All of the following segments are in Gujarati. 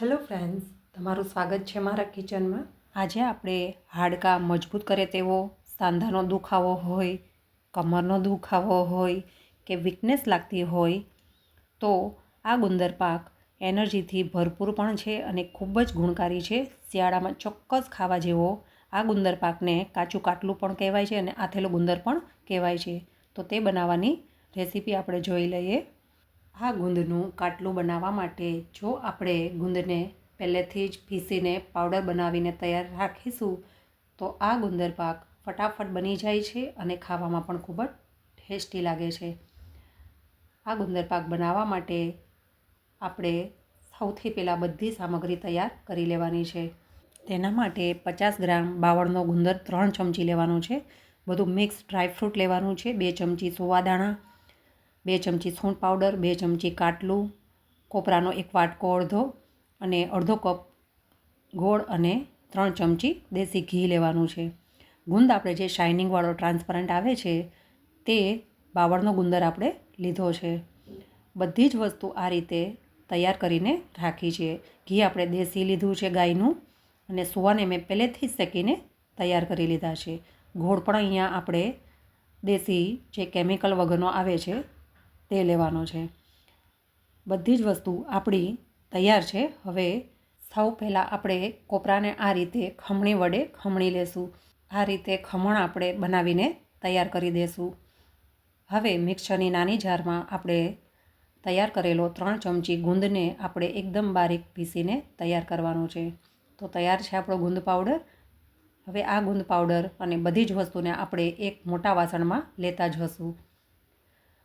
હેલો ફ્રેન્ડ્સ તમારું સ્વાગત છે મારા કિચનમાં આજે આપણે હાડકાં મજબૂત કરે તેવો, સાંધાનો દુખાવો હોય, કમરનો દુખાવો હોય કે વીકનેસ લાગતી હોય, તો આ ગુંદર પાક એનર્જીથી ભરપૂર પણ છે અને ખૂબ જ ગુણકારી છે. શિયાળામાં ચોક્કસ ખાવા જેવો આ ગુંદર પાકને કાચું કાટલું પણ કહેવાય છે અને આથેલું ગુંદર પણ કહેવાય છે. તો તે બનાવવાની રેસીપી આપણે જોઈ લઈએ. આ ગુંદનું કાટલું બનાવવા માટે જો આપણે ગુંદને પહેલેથી જ પીસીને પાવડર બનાવીને તૈયાર રાખીશું, તો આ ગુંદર પાક ફટાફટ બની જાય છે અને ખાવામાં પણ ખૂબ જ ટેસ્ટી લાગે છે. આ ગુંદર પાક બનાવવા માટે આપણે સૌથી પહેલાં બધી સામગ્રી તૈયાર કરી લેવાની છે. તેના માટે પચાસ ગ્રામ બાવળનો ગુંદર ત્રણ ચમચી લેવાનું છે. બધું મિક્સ ડ્રાયફ્રૂટ લેવાનું છે, બે ચમચી સોવાદાણા બે ચમચી સૂંઠ પાવડર, બે ચમચી કાટલું, કોપરાનો એક વાટકો અડધો અને અડધો કપ ગોળ અને ત્રણ ચમચી દેશી ઘી લેવાનું છે. ગુંદ આપણે જે શાઇનિંગવાળો ટ્રાન્સપરન્ટ આવે છે, તે બાવળનો ગુંદર આપણે લીધો છે. બધી જ વસ્તુ આ રીતે તૈયાર કરીને રાખી છે. ઘી આપણે દેશી લીધું છે ગાયનું અને સુવાને મેં પહેલેથી જ શેકીને તૈયાર કરી લીધા છે. ગોળ પણ અહીંયા આપણે દેશી જે કેમિકલ વગરનો આવે છે તે લેવાનો છે. બધી જ વસ્તુ આપણી તૈયાર છે. હવે સૌ પહેલાં આપણે કોપરાને આ રીતે ખમણી વડે ખમણી લેશું. આ રીતે ખમણ આપણે બનાવીને તૈયાર કરી દઈશું હવે મિક્સરની નાની જારમાં આપણે તૈયાર કરેલો ત્રણ ચમચી ગુંદને આપણે એકદમ બારીક પીસીને તૈયાર કરવાનો છે. તો તૈયાર છે આપણો ગુંદ પાવડર. હવે આ ગુંદ પાવડર અને બધી જ વસ્તુને આપણે એક મોટા વાસણમાં લેતા જ હશું.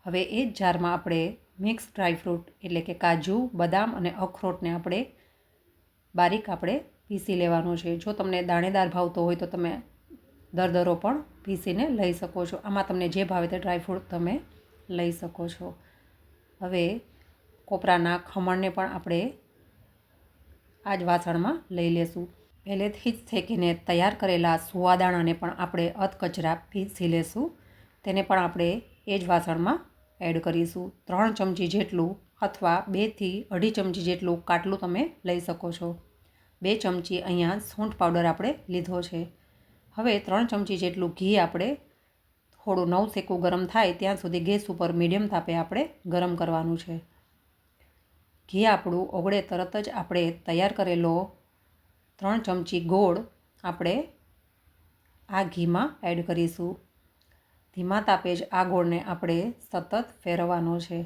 હવે એ જ જારમાં આપણે મિક્સ ડ્રાયફ્રૂટ એટલે કે કાજુ, બદામ અને અખરોટને આપણે બારીક આપણે પીસી લેવાનું છે. જો તમને દાણેદાર ભાવતો હોય તો તમે દરદરો પણ પીસીને લઈ શકો છો. આમાં તમને જે ભાવે તે ડ્રાયફ્રૂટ તમે લઈ શકો છો. હવે કોપરાના ખમણને પણ આપણે આ જ વાસણમાં લઈ લેશું. પહેલેથી જ શેકીને તૈયાર કરેલા સુવાદાણાને પણ આપણે અધકચરા પીસી લેશું. તેને પણ આપણે એ જ વાસણમાં એડ કરીશું. ત્રણ ચમચી જેટલું અથવા બેથી અઢી ચમચી જેટલું કાટલું તમે લઈ શકો છો. બે ચમચી અહીંયા સૂંઠ પાવડર આપણે લીધો છે. હવે ત્રણ ચમચી જેટલું ઘી આપણે થોડું નવ શેકું ગરમ થાય ત્યાં સુધી ગેસ ઉપર મીડિયમ તાપે આપણે ગરમ કરવાનું છે. ઘી આપણું ઓગળે તરત જ આપણે તૈયાર કરેલો ત્રણ ચમચી ગોળ આપણે આ ઘીમાં એડ કરીશું. ધીમા તાપે જ આ ગોળને આપણે સતત ફેરવવાનો છે.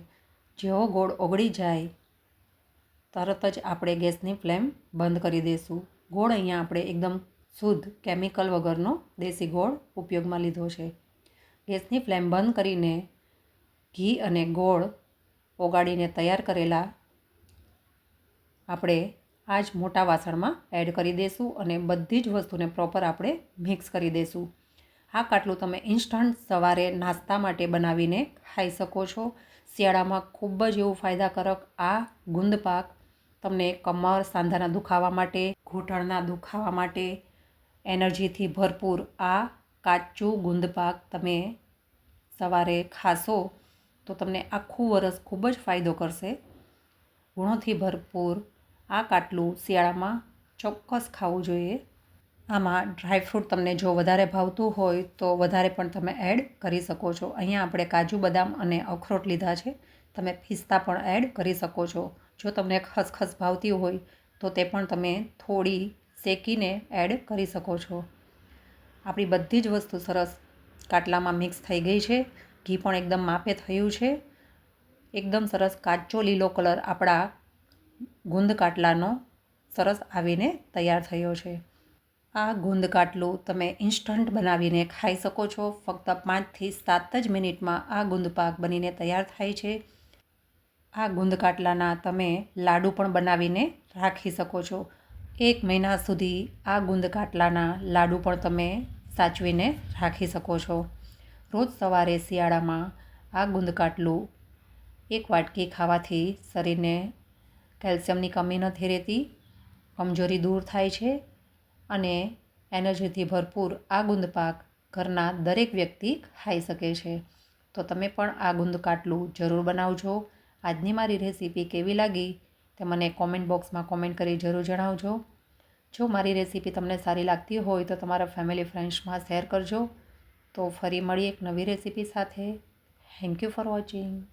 જેવો ગોળ ઓગળી જાય, તરત જ આપણે ગેસની ફ્લેમ બંધ કરી દઈશું ગોળ અહીંયા આપણે એકદમ શુદ્ધ કેમિકલ વગરનો દેશી ગોળ ઉપયોગમાં લીધો છે. ગેસની ફ્લેમ બંધ કરીને ઘી અને ગોળ ઓગાળીને તૈયાર કરેલા આપણે આ જ મોટા વાસણમાં એડ કરી દઈશું અને બધી જ વસ્તુને પ્રોપર આપણે મિક્સ કરી દઈશું આ કાટલું તમે ઇન્સ્ટન્ટ સવારે નાસ્તા માટે બનાવીને ખાઈ શકો છો. શિયાળામાં ખૂબ જ એવું ફાયદાકારક આ ગુંદ પાક તમને કમર, સાંધાના દુખાવા માટે, ઘૂંટણના દુખાવા માટે, એનર્જીથી ભરપૂર આ કાચું ગુંદ પાક તમે સવારે ખાશો તો તમને આખું વરસ ખૂબ જ ફાયદો કરશે. ગુણોથી ભરપૂર આ કાટલું શિયાળામાં ચોક્કસ ખાવું જોઈએ. આમાં ડ્રાયફ્રૂટ તમને જો વધારે ભાવતું હોય તો વધારે પણ તમે એડ કરી શકો છો. અહીંયા આપણે કાજુ બદામ અને અખરોટ લીધા છે. તમે પિસ્તા પણ એડ કરી શકો છો. જો તમને ખસખસ ભાવતી હોય તો તે પણ તમે થોડી શેકીને એડ કરી શકો છો. આપણી બધી જ વસ્તુ સરસ કાટલામાં મિક્સ થઈ ગઈ છે. ઘી પણ એકદમ માપે થયું છે. એકદમ સરસ કાચો લીલો કલર આપણા ગુંદ કાટલાનો સરસ આવીને તૈયાર થયો છે. આ ગુંદ કાટલું તમે ઇન્સ્ટન્ટ બનાવીને ખાઈ શકો છો. ફક્ત પાંચથી સાત જ મિનિટમાં આ ગુંદ પાક બનીને તૈયાર થાય છે. આ ગુંદ કાટલાના તમે લાડુ પણ બનાવીને રાખી શકો છો. એક મહિના સુધી આ ગુંદ કાટલાના લાડુ પણ તમે સાચવીને રાખી શકો છો. રોજ સવારે શિયાળામાં આ ગુંદ કાટલું એક વાટકી ખાવાથી શરીરને કેલ્શિયમની કમી નથી રહેતી, કમજોરી દૂર થાય છે અને એનર્જીથી ભરપૂર આ ગુંદ પાક ઘરના દરેક વ્યક્તિ ખાઈ શકે છે. તો તમે પણ આ ગુંદ કાટલું જરૂર બનાવજો. આજની મારી રેસીપી કેવી લાગી તે મને કોમેન્ટ બોક્સમાં કોમેન્ટ કરી જરૂર જણાવજો. જો મારી રેસીપી તમને સારી લાગતી હોય તો તમારા ફેમિલી ફ્રેન્ડ્સમાં શેર કરજો. તો ફરી મળી એક નવી રેસીપી સાથે. Thank you for watching.